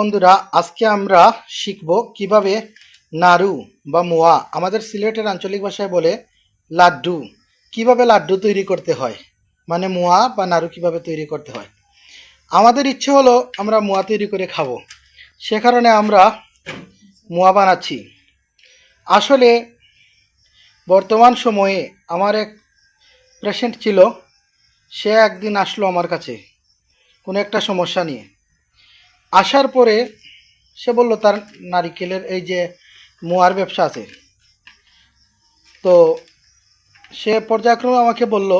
বন্ধুরা, আজকে আমরা শিখব কীভাবে নাড়ু বা মোয়া আমাদের সিলেটের আঞ্চলিক ভাষায় বলে লাড্ডু। কীভাবে লাড্ডু তৈরি করতে হয়? মানে মোয়া বা নাড়ু কীভাবে তৈরি করতে হয়? আমাদের ইচ্ছে হলো আমরা মোয়া তৈরি করে খাব। সে কারণে আমরা মোয়া বানাচ্ছি। আসলে বর্তমান সময়ে আমার এক পেশেন্ট ছিল, সে একদিন আসলো আমার কাছে, কোনো একটা সমস্যা নিয়ে। আসার পরে সে বলল, তার নারিকেলের এই যে মোয়ার ব্যবসা আছে। তো সে পর্যায়ক্রমে আমাকে বলল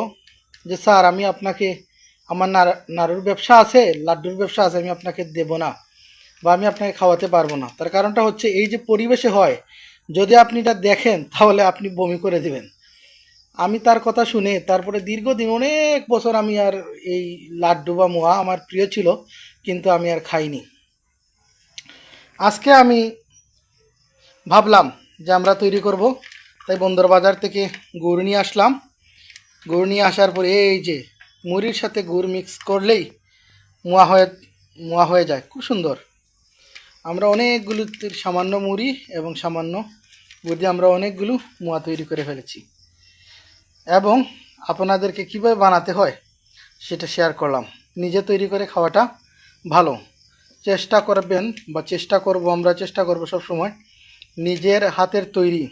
যে, স্যার, আমি আপনাকে, আমার নাড়ুর ব্যবসা আছে, লাড্ডুর ব্যবসা আছে, আমি আপনাকে দেব না বা আমি আপনাকে খাওয়াতে পারব না। তার কারণটা হচ্ছে এই যে পরিবেশে হয়, যদি আপনি এটা দেখেন, তাহলে আপনি বমি করে দিবেন। আমি তার কথা শুনে, তারপরে দীর্ঘদিন, অনেক বছর আমি আর এই লাড্ডু বা মোয়া আমার প্রিয় ছিল কিন্তু আমি আর খাইনি। আজকে আমি ভাবলাম যে আমরা তৈরি করব, তাই বন্দর বাজার থেকে গুড় নিয়ে আসলাম। গুড় নিয়ে আসার পরে এই যে মুড়ির সাথে গুড় মিক্স করলেই মোয়া হয়ে মোয়া হয়ে যায়। খুব সুন্দর। আমরা অনেকগুলো সামান্য মুড়ি এবং সামান্য গুড় দিয়ে আমরা অনেকগুলো মোয়া তৈরি করে ফেলেছি। এবং আপনাদেরকে কীভাবে বানাতে হয় সেটা শেয়ার করলাম। নিজে তৈরি করে খাওয়াটা ভালো। চেষ্টা করবেন বা চেষ্টা করব, আমরা চেষ্টা করব সব সময় নিজের হাতের তৈরি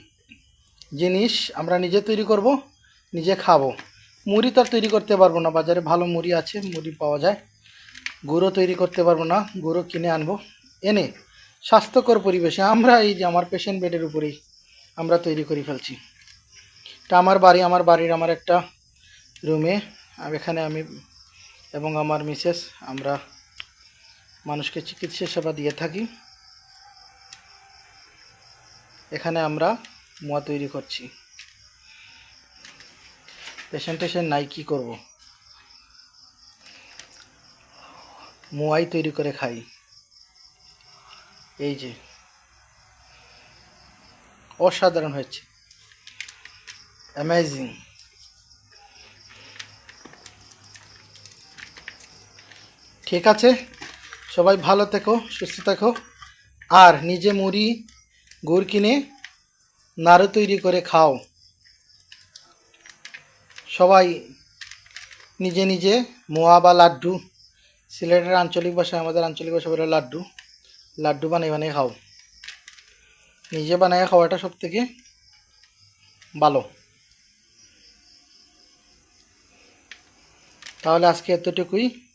জিনিস আমরা নিজে তৈরি করব, নিজে খাব। মুড়ি তো তৈরি করতে পারব না, বাজারে ভালো মুড়ি আছে, মুড়ি পাওয়া যায়। গুঁড়ো তৈরি করতে পারব না, গুঁড়ো কিনে আনব। এনে স্বাস্থ্যকর পরিবেশে আমরা এই যে আমার পেশেন্ট বেডের উপরেই আমরা তৈরি করে ফেলছি। এটা আমার বাড়ি, আমার বাড়ির আমার একটা রুমে এখানে আমি এবং আমার মিসেস আমরা মানুষকে চিকিৎসা সেবা দিয়ে থাকি। এখানে আমরা মোয়া তৈরি করছি। পেশেন্ট টেশেন্ট নাই কী করব? মোয়াই তৈরি করে খাই। এই যে। অসাধারণ হয়েছে। অ্যামেজিং ঠিক আছে? সবাই ভালো থেকো, সুস্থ থেকো। আর নিজে মুড়ি, গুড় কিনে নাড়ু তৈরি করে খাও। সবাই নিজে নিজে মোয়া বা লাড্ডু, সিলেটের আঞ্চলিক ভাষায়, আমাদের আঞ্চলিক ভাষা বলে লাড্ডু। লাড্ডু বানিয়ে বানিয়ে খাও। নিজে বানিয়ে খাওয়াটা সব থেকে ভালো। তাহলে আজকে এতটুকুই।